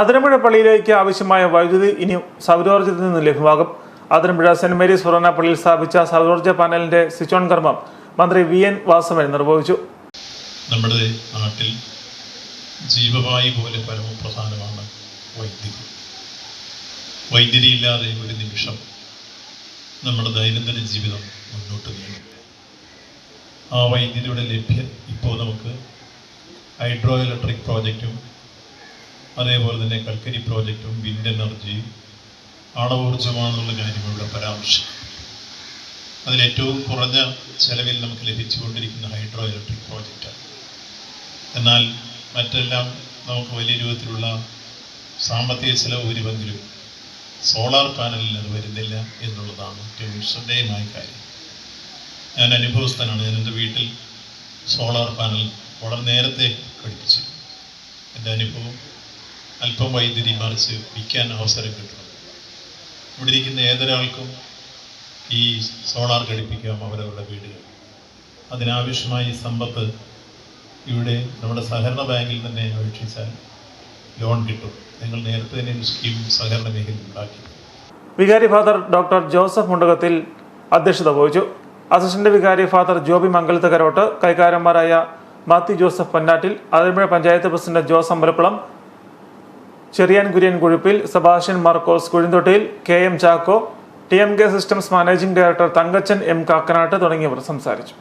അതിരമ്പുഴ പള്ളിയിലേക്ക് ആവശ്യമായ വൈദ്യുതി ഇനി സൗരോർജത്തിൽ നിന്ന് ലഭ്യമാകും. അതിരമ്പുഴ സെന്റ് മേരീസ് ഫൊറോന പള്ളിയിൽ സ്ഥാപിച്ച സൗരോർജ പാനലിന്റെ സ്വിച്ച് ഓൺ കർമ്മം മന്ത്രി വി എൻ വാസവൻ നിർവഹിച്ചു. നമ്മുടെ നാട്ടിൽ ജീവവായു പോലെ പരമപ്രധാനമാണ് വൈദ്യുതി. വൈദ്യുതി ഇല്ലാതെ ഒരു നിമിഷം നമ്മുടെ ദൈനംദിന ജീവിതം മുന്നോട്ട് നീങ്ങും. ആ വൈദ്യുതിയുടെ ലഭ്യം ഇപ്പോൾ നമുക്ക് ഹൈഡ്രോ ഇലക്ട്രിക് പ്രോജക്റ്റും അതേപോലെ തന്നെ കൽക്കരി പ്രോജക്റ്റും വിൻഡ് എനർജി ആണവോർജമാണെന്നുള്ള കാര്യം ഇവിടെ പരാമർശിക്കും അതിലേറ്റവും കുറഞ്ഞ ചെലവിൽ നമുക്ക് ലഭിച്ചുകൊണ്ടിരിക്കുന്ന ഹൈഡ്രോ ഇലക്ട്രിക് പ്രോജക്റ്റാണ്. എന്നാൽ മറ്റെല്ലാം നമുക്ക് വലിയ രൂപത്തിലുള്ള സാമ്പത്തിക ചെലവ് വരുമെങ്കിലും സോളാർ പാനലിൽ അത് വരുന്നില്ല എന്നുള്ളതാണ് ഏറ്റവും ശ്രദ്ധേയമായ കാര്യം. ഞാൻ അനുഭവസ്ഥനാണ്. ഞാൻ എന്റെ വീട്ടിൽ സോളാർ പാനൽ വളരെ നേരത്തെ ഘടിപ്പിച്ചു എന്റെ അനുഭവം അല്പം വൈദ്യുതി മറിച്ച് വിൽക്കാൻ അവസരം കിട്ടണം. ഇവിടെ ഇരിക്കുന്ന ഏതൊരാൾക്കും ഈ സോളാർ ഘടിപ്പിക്കാം അവരവരുടെ വീടുകൾ അതിനാവശ്യമായി സമ്പത്ത് ഇവിടെ നമ്മുടെ സഹകരണ ബാങ്കിൽ തന്നെ അപേക്ഷിച്ചാൽ ലോൺ കിട്ടും. നിങ്ങൾ നേരത്തെ തന്നെ സ്കീം സഹകരണ മേഖലയിൽ ഉണ്ടാക്കി. വികാരി ഫാദർ ഡോക്ടർ ജോസഫ് മുണ്ടകത്തിൽ അധ്യക്ഷത വഹിച്ചു. അസിസ്റ്റന്റ് വികാരി father Joby Mangalath Karott കൈകാരന്മാരായ Mathew Joseph Ponnattil Athirampuzha panchayat president Jose Ambalakulam Cherian Kurian Kuzhippil Sebastian Markose Kuzhinthottiyil K M Chacko T M K systems managing director Thankachan M Kakkanatt തുടങ്ങിയവർ സംസാരിച്ചു.